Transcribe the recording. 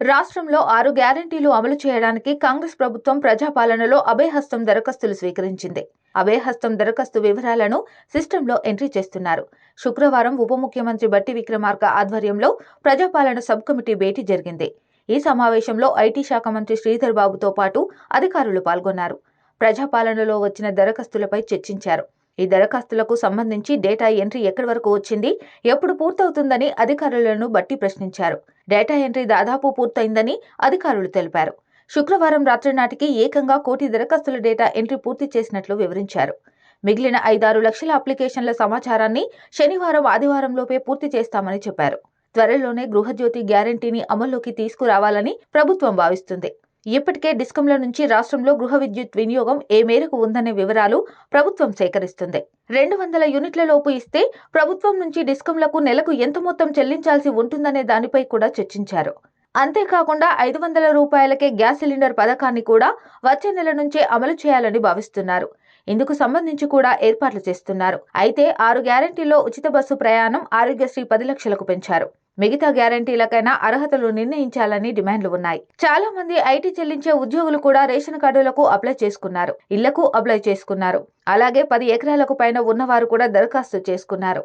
రాష్ట్రంలో ఆరు గ్యారంటీలు అమలు చేయడానికి కాంగ్రెస్ ప్రభుత్వం ప్రజాపాలనలో అభయహస్తం దరఖాస్తులు స్వీకరించింది. అభయహస్తం దరఖాస్తు వివరాలను సిస్టంలో ఎంట్రీ చేస్తున్నారు. శుక్రవారం ఉప ముఖ్యమంత్రి బట్టి విక్రమార్క ఆధ్వర్యంలో ప్రజాపాలన సబ్ కమిటీ భేటీ జరిగింది. ఈ సమావేశంలో ఐటీ శాఖ మంత్రి శ్రీధర్ బాబుతో పాటు అధికారులు పాల్గొన్నారు. ప్రజాపాలనలో వచ్చిన దరఖాస్తులపై చర్చించారు. ఈ దరఖాస్తులకు సంబంధించి డేటా ఎంట్రీ ఎక్కడి వరకు వచ్చింది ఎప్పుడు పూర్తవుతుందని అధికారులను బట్టి ప్రశ్నించారు. డేటా ఎంట్రీ దాదాపు పూర్తయిందని అధికారులు తెలిపారు. శుక్రవారం రాత్రి నాటికి ఏకంగా కోటి దరఖాస్తుల డేటా ఎంట్రీ పూర్తి చేసినట్లు వివరించారు. మిగిలిన ఐదారు లక్షల అప్లికేషన్ల సమాచారాన్ని శనివారం ఆదివారంలోపే పూర్తి చేస్తామని చెప్పారు. త్వరలోనే గృహజ్యోతి గ్యారంటీని అమల్లోకి తీసుకురావాలని ప్రభుత్వం భావిస్తుంది. ఇప్పటికే డిస్కంల నుంచి రాష్ట్రంలో గృహ విద్యుత్ వినియోగం ఏ మేరకు ఉందనే వివరాలు ప్రభుత్వం సేకరిస్తుంది. రెండు వందల యూనిట్ల లోపు ఇస్తే ప్రభుత్వం నుంచి డిస్కంలకు నెలకు ఎంత మొత్తం చెల్లించాల్సి ఉంటుందనే దానిపై కూడా చర్చించారు. అంతేకాకుండా ఐదు వందల రూపాయలకే గ్యాస్ సిలిండర్ పథకాన్ని కూడా వచ్చే నెల నుంచే అమలు చేయాలని భావిస్తున్నారు. ఇందుకు సంబంధించి కూడా ఏర్పాట్లు చేస్తున్నారు. అయితే ఆరు గ్యారంటీలో ఉచిత బస్సు ప్రయాణం ఆరోగ్యశ్రీ పది లక్షలకు పెంచారు. మిగతా గ్యారంటీలకైనా అర్హతలు నిర్ణయించాలని డిమాండ్లు ఉన్నాయి. చాలా మంది ఐటీ చెల్లించే ఉద్యోగులు కూడా రేషన్ కార్డులకు అప్లై చేసుకున్నారు. ఇళ్ళకు అప్లై చేసుకున్నారు. అలాగే పది ఎకరాలకు పైన ఉన్నవారు కూడా దరఖాస్తు చేసుకున్నారు.